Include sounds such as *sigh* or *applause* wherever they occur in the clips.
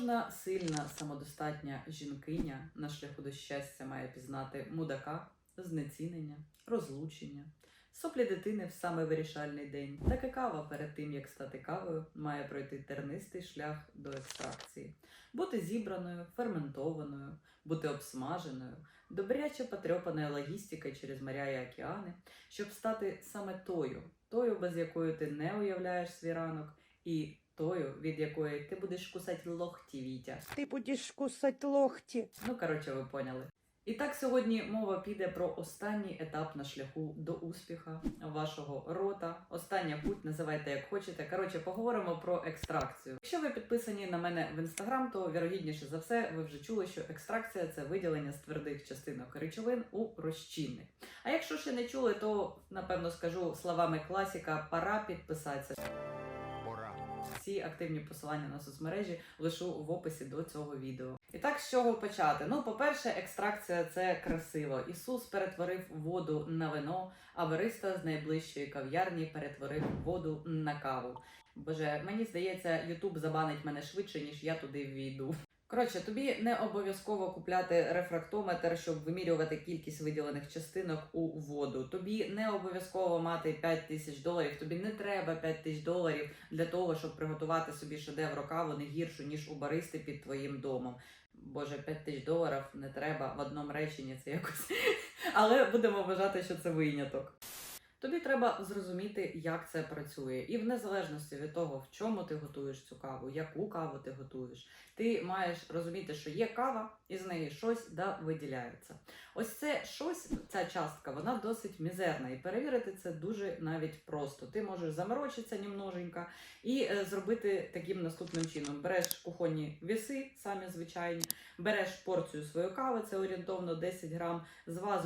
Кожна сильна, самодостатня жінкиня на шляху до щастя має пізнати мудака, знецінення, розлучення, соплі дитини в саме вирішальний день. Так і кава перед тим, як стати кавою, має пройти тернистий шлях до екстракції, бути зібраною, ферментованою, бути обсмаженою, добряче потрьопаною логістикою через моря і океани, щоб стати саме тою, тою, без якої ти не уявляєш свій ранок, і тою, від якої ти будеш кусати лохті, Вітя. Ти будеш кусати лохті. Ну, коротше, ви поняли. І так сьогодні мова піде про останній етап на шляху до успіха вашого рота. Остання путь, називайте як хочете. Коротше, поговоримо про екстракцію. Якщо ви підписані на мене в інстаграм, то вірогідніше за все ви вже чули, що екстракція це виділення з твердих частинок речовин у розчинник. А якщо ще не чули, то напевно скажу словами класіка: пора підписатися. Всі активні посилання на соцмережі лишу в описі до цього відео. І так, з чого почати? Ну, по-перше, екстракція це красиво. Ісус перетворив воду на вино, а бариста з найближчої кав'ярні перетворив воду на каву. Боже, мені здається, Ютуб забанить мене швидше, ніж я туди ввійду. Коротше, тобі не обов'язково купляти рефрактометр, щоб вимірювати кількість виділених частинок у воду. Тобі не обов'язково мати 5 тисяч доларів. Тобі не треба 5 тисяч доларів для того, щоб приготувати собі шедевр каву не гіршу, ніж у баристи під твоїм домом. Боже, 5 тисяч доларів не треба в одному реченні це якось. *laughs* Але будемо вважати, що це виняток. Тобі треба зрозуміти, як це працює, і в незалежності від того, в чому ти готуєш цю каву, яку каву ти готуєш, ти маєш розуміти, що є кава, і з неї щось да виділяється. Ось це щось, ця частка, вона досить мізерна, і перевірити це дуже навіть просто. Ти можеш заморочитися німноженько і е, зробити таким наступним чином: береш кухонні віси, самі звичайні, береш порцію своєї кави, це орієнтовно 10 грам,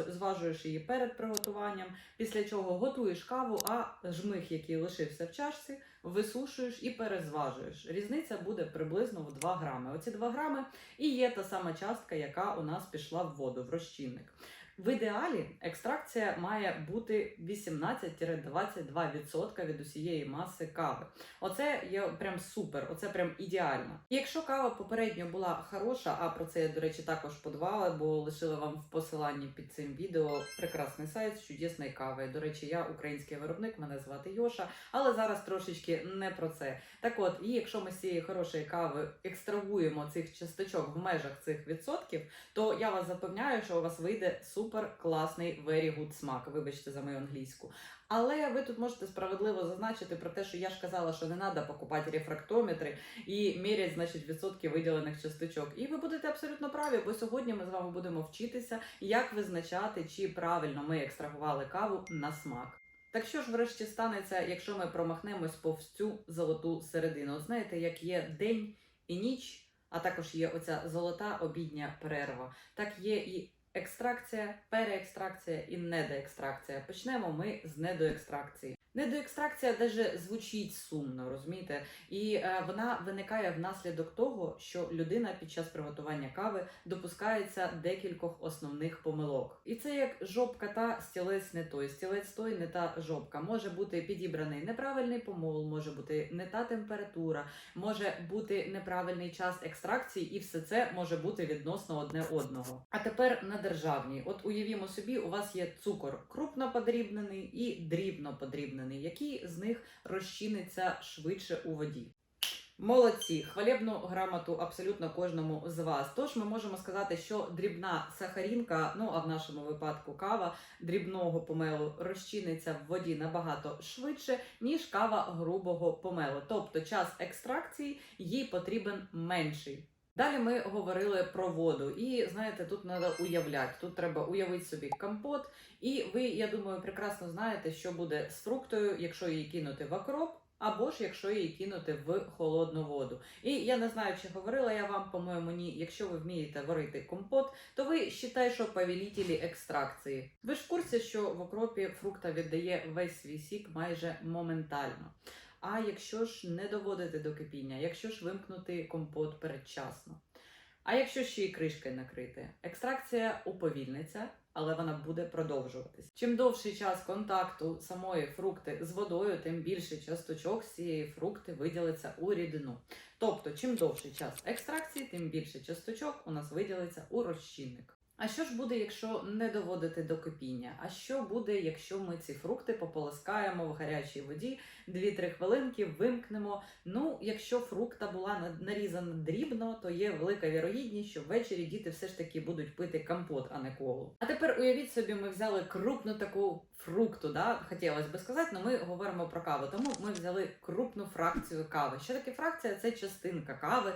зважуєш її перед приготуванням, після чого готуєш каву, а жмих, який лишився в чашці, висушуєш і перезважуєш. Різниця буде приблизно в 2 грами. Оці 2 грами і є та сама частка, яка у нас пішла в воду, в розчинник. В ідеалі екстракція має бути 18-22% від усієї маси кави. Оце є прям супер, оце прям ідеально. І якщо кава попередньо була хороша, а про це я, до речі, також подбала, бо лишила вам в посиланні під цим відео прекрасний сайт з чудесної кави. До речі, я український виробник, мене звати Йоша, але зараз трошечки не про це. Так от, і якщо ми з цієї хорошої кави екстрагуємо цих часточок в межах цих відсотків, то я вас запевняю, що у вас вийде супер класний very good смак. Вибачте за мою англійську. Але ви тут можете справедливо зазначити про те, що я ж казала, що не треба покупати рефрактометри і мірять, значить, відсотки виділених часточок. І ви будете абсолютно праві, бо сьогодні ми з вами будемо вчитися, як визначати, чи правильно ми екстрагували каву на смак. Так що ж врешті станеться, якщо ми промахнемось повз цю золоту середину? От знаєте, як є день і ніч, а також є оця золота обідня перерва, так є і екстракція, переекстракція і недоекстракція. Почнемо ми з недоекстракції. Недоекстракція даже звучить сумно, розумієте? І е, вона виникає внаслідок того, що людина під час приготування кави допускається декількох основних помилок. І це як жопка та стілець не той, стілець той не та жопка. Може бути підібраний неправильний помол, може бути не та температура, може бути неправильний час екстракції, і все це може бути відносно одне одного. А тепер на державній. От уявімо собі, у вас є цукор крупно подрібнений і дрібно подрібнений. Який з них розчиниться швидше у воді? Молодці, хвалебну грамоту абсолютно кожному з вас. Тож ми можемо сказати, що дрібна сахарінка, ну а в нашому випадку кава дрібного помелу розчиниться в воді набагато швидше, ніж кава грубого помелу. Тобто час екстракції їй потрібен менший. Далі ми говорили про воду, і знаєте, тут треба уявляти. Тут треба уявити собі компот, і ви, я думаю, прекрасно знаєте, що буде з фруктою, якщо її кинути в окроп, або ж якщо її кинути в холодну воду. І я не знаю, чи говорила я вам, по-моєму, ні. Якщо ви вмієте варити компот, то ви вважайте, що повелітелі екстракції. Ви ж в курсі, що в окропі фрукта віддає весь свій сік майже моментально. А якщо ж не доводити до кипіння, якщо ж вимкнути компот передчасно, А якщо ще й кришкою накрити, екстракція уповільниться, але вона буде продовжуватись. Чим довший час контакту самої фрукти з водою, тим більше часточок з цієї фрукти виділиться у рідину. Тобто, чим довший час екстракції, тим більше часточок у нас виділиться у розчинник. А що ж буде, якщо не доводити до кипіння? А що буде, якщо ми ці фрукти пополоскаємо в гарячій воді 2-3 хвилинки, вимкнемо? Ну, якщо фрукта була на- нарізана дрібно, то є велика вірогідність, що ввечері діти все ж таки будуть пити компот, а не колу. А тепер уявіть собі, ми взяли крупну таку фрукту, да? хотілося би сказати, але ми говоримо про каву. Тому ми взяли крупну фракцію кави. Що таке фракція? Це частинка кави.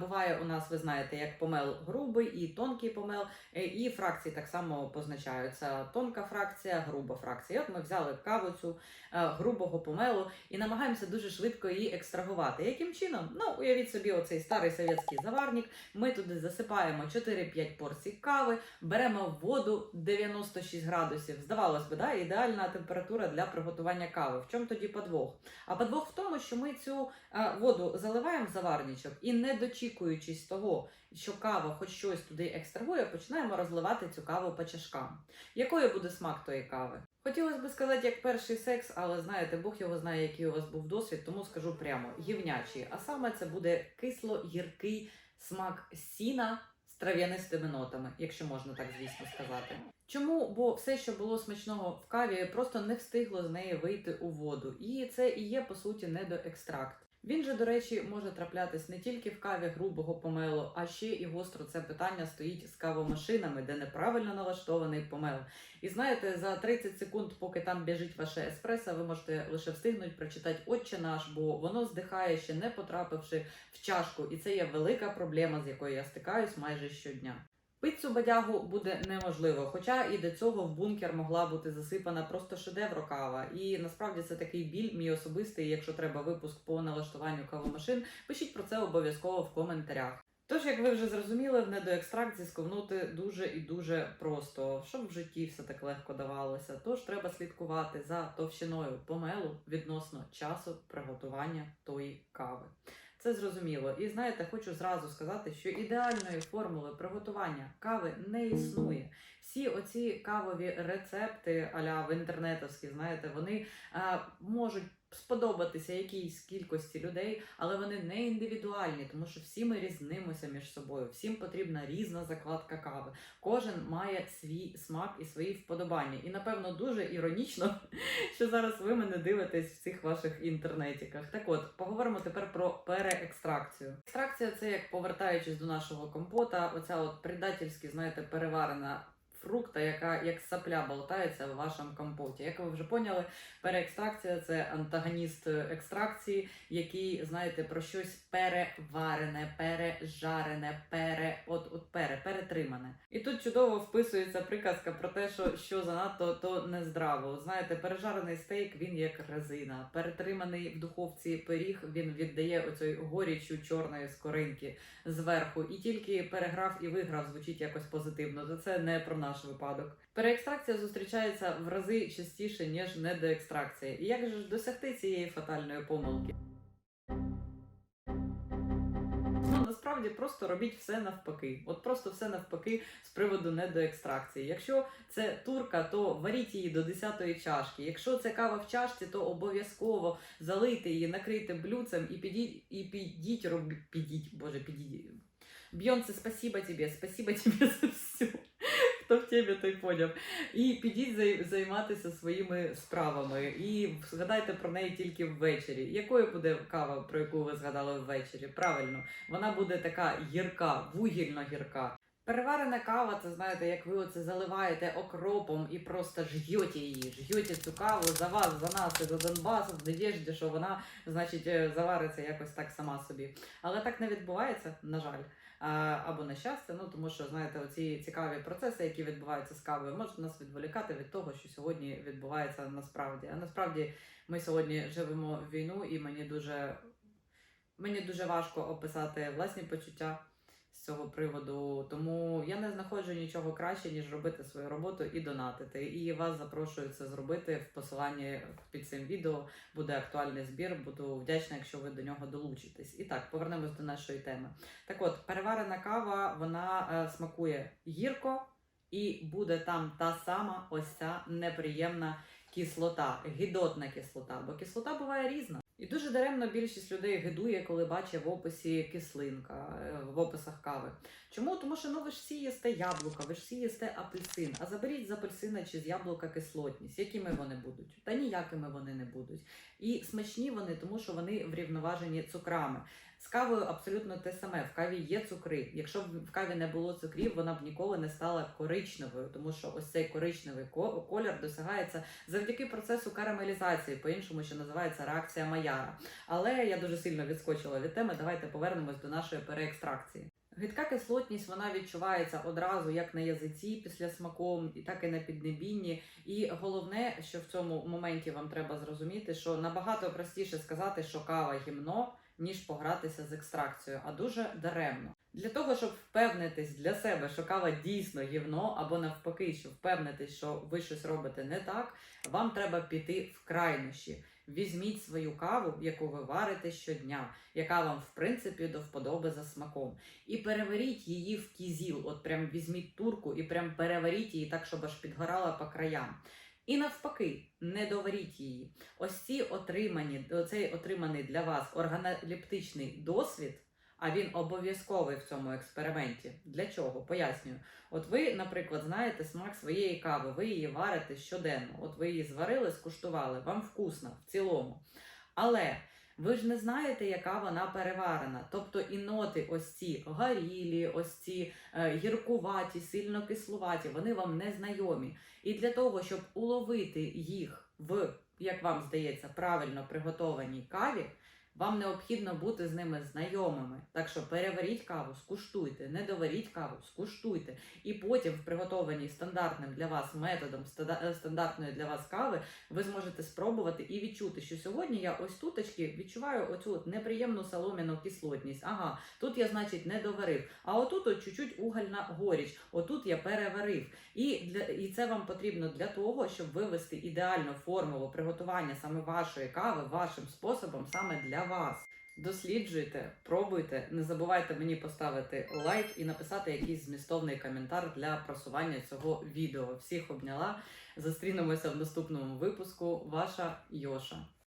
Буває у нас, ви знаєте, як помел грубий і тонкий помел. Е, І фракції так само позначаються: тонка фракція, груба фракція. От ми взяли каву цю е, грубого помелу і намагаємося дуже швидко її екстрагувати. Яким чином? Ну, уявіть собі, оцей старий совєтський заварник. Ми туди засипаємо 4-5 порцій кави, беремо воду 96 градусів. Здавалось би, да, ідеальна температура для приготування кави. В чому тоді подвох? А подвох в тому, що ми цю е, воду заливаємо в заварничок і, не дочікуючись того, що кава хоч щось туди екстрагує, починаємо розливати цю каву по чашкам. Якою буде смак тої кави? Хотілося б сказати, як перший секс, але знаєте, Бог його знає, який у вас був досвід, тому скажу прямо гівнячий. А саме це буде кисло-гіркий смак сіна трав'янистими нотами, якщо можна так звісно сказати. Чому? Бо все, що було смачного в каві, просто не встигло з неї вийти у воду. І це і є по суті недоекстракт. Він же, до речі, може траплятись не тільки в каві грубого помелу, а ще і гостро це питання стоїть з кавомашинами, де неправильно налаштований помел. І знаєте, за 30 секунд, поки там біжить ваше еспресо, ви можете лише встигнути прочитати Отче наш, бо воно здихає ще не потрапивши в чашку, і це є велика проблема, з якою я стикаюсь майже щодня. Пить цю бадягу буде неможливо, хоча і до цього в бункер могла бути засипана просто шедевро кава. І насправді це такий біль, мій особистий. Якщо треба випуск по налаштуванню кавомашин, пишіть про це обов'язково в коментарях. Тож, як ви вже зрозуміли, в недоекстракт зісковнути дуже і дуже просто, щоб в житті все так легко давалося. Тож треба слідкувати за товщиною помелу відносно часу приготування тої кави. Це зрозуміло. І знаєте, хочу зразу сказати, що ідеальної формули приготування кави не існує. Всі оці кавові рецепти аля в інтернетовські, знаєте, вони а, можуть сподобатися якійсь кількості людей, але вони не індивідуальні, тому що всі ми різнимося між собою. Всім потрібна різна закладка кави. Кожен має свій смак і свої вподобання. І напевно дуже іронічно, *laughs* що зараз ви мене дивитесь в цих ваших інтернетіках. Так от, поговоримо тепер про переекстракцію. Екстракція це як повертаючись до нашого компота, оця от предательськи, знаєте, переварена. Фрукта, яка як сапля болтається в вашому компоті. Як ви вже поняли, переекстракція це антагоніст екстракції, який, знаєте, про щось переварене, пережарене, пере, от, от пере, перетримане. І тут чудово вписується приказка про те, що що занадто то нездраво. Знаєте, пережарений стейк він як резина. Перетриманий в духовці пиріг він віддає оцій горічу чорної скоринки зверху. І тільки переграв і виграв звучить якось позитивно. Це не про наш випадок. Переекстракція зустрічається в рази частіше, ніж недоекстракція. І як же ж досягти цієї фатальної помилки? Ну, насправді просто робіть все навпаки. От просто все навпаки з приводу недоекстракції. Якщо це турка, то варіть її до 10-ї чашки. Якщо це кава в чашці, то обов'язково залийте її, накрийте блюдцем і підіть, і підіть, робіть, підіть, боже, підіть. Бьонце, спасибо тебе, спасибо тебе *laughs* за все. Хто в темі, той поняв. І підіть займатися своїми справами. І згадайте про неї тільки ввечері. Якою буде кава, про яку ви згадали ввечері? Правильно, вона буде така гірка, вугільно гірка. Переварена кава, це знаєте, як ви оце заливаєте окропом і просто ж'єте її, ж'єте цю каву за вас, за нас і за Донбас, в надіжді, що вона, значить, е, завариться якось так сама собі. Але так не відбувається, на жаль. Або на щастя, ну тому що знаєте, оці цікаві процеси, які відбуваються з кавою, можуть нас відволікати від того, що сьогодні відбувається насправді. А насправді ми сьогодні живемо війну, і мені дуже мені дуже важко описати власні почуття цього приводу. Тому я не знаходжу нічого краще, ніж робити свою роботу і донатити. І вас запрошую це зробити в посиланні під цим відео. Буде актуальний збір. Буду вдячна, якщо ви до нього долучитесь. І так, повернемось до нашої теми. Так от, переварена кава, вона е, смакує гірко, і буде там та сама ось ця неприємна кислота, гідотна кислота, бо кислота буває різна. І дуже даремно більшість людей гидує, коли бачить в описі кислинка, е, в описах кави. Чому? Тому що ну ви ж всі їсте яблука, ви ж всі їсте апельсин. А заберіть з апельсина чи з яблука кислотність. Якими вони будуть? Та ніякими вони не будуть. І смачні вони, тому що вони врівноважені цукрами. З кавою абсолютно те саме. В каві є цукри. Якщо б в каві не було цукрів, вона б ніколи не стала коричневою, тому що ось цей коричневий колір досягається завдяки процесу карамелізації, по-іншому, що називається реакція Майяра. Але я дуже сильно відскочила від теми. Давайте повернемось до нашої переекстракції. Гидка кислотність вона відчувається одразу як на язиці після смаком, і так і на піднебінні. І головне, що в цьому моменті вам треба зрозуміти, що набагато простіше сказати, що кава гімно, ніж погратися з екстракцією, а дуже даремно. Для того, щоб впевнитись для себе, що кава дійсно гівно, або навпаки, що впевнитись, що ви щось робите не так, вам треба піти в крайнощі. Візьміть свою каву, яку ви варите щодня, яка вам в принципі до вподоби за смаком, і переваріть її в кізіл. От прям візьміть турку і прям переваріть її так, щоб аж підгорала по краям. І навпаки, не доваріть її. Ось ці отримані, цей отриманий для вас органолептичний досвід, а він обов'язковий в цьому експерименті. Для чого? Пояснюю. От ви, наприклад, знаєте смак своєї кави, ви її варите щоденно. От ви її зварили, скуштували, вам вкусно в цілому. Але ви ж не знаєте, яка вона переварена. Тобто і ноти, ось ці горілі, ось ці е, гіркуваті, сильно кислуваті, вони вам не знайомі. І для того, щоб уловити їх в, як вам здається, правильно приготованій каві, вам необхідно бути з ними знайомими. Так що переваріть каву, скуштуйте, не доваріть каву, скуштуйте. І потім в приготованій стандартним для вас методом е, стандартної для вас кави ви зможете спробувати і відчути, що сьогодні я ось туточки відчуваю оцю неприємну солом'яну кислотність. Ага, тут я, значить, не доварив. А отут от чуть-чуть угольна горіч. Отут я переварив. І для і це вам потрібно для того, щоб вивести ідеальну формулу приготування саме вашої кави вашим способом, саме для вас. Досліджуйте, пробуйте, не забувайте мені поставити лайк і написати якийсь змістовний коментар для просування цього відео. Всіх обняла. Зустрінемося в наступному випуску. Ваша Йоша.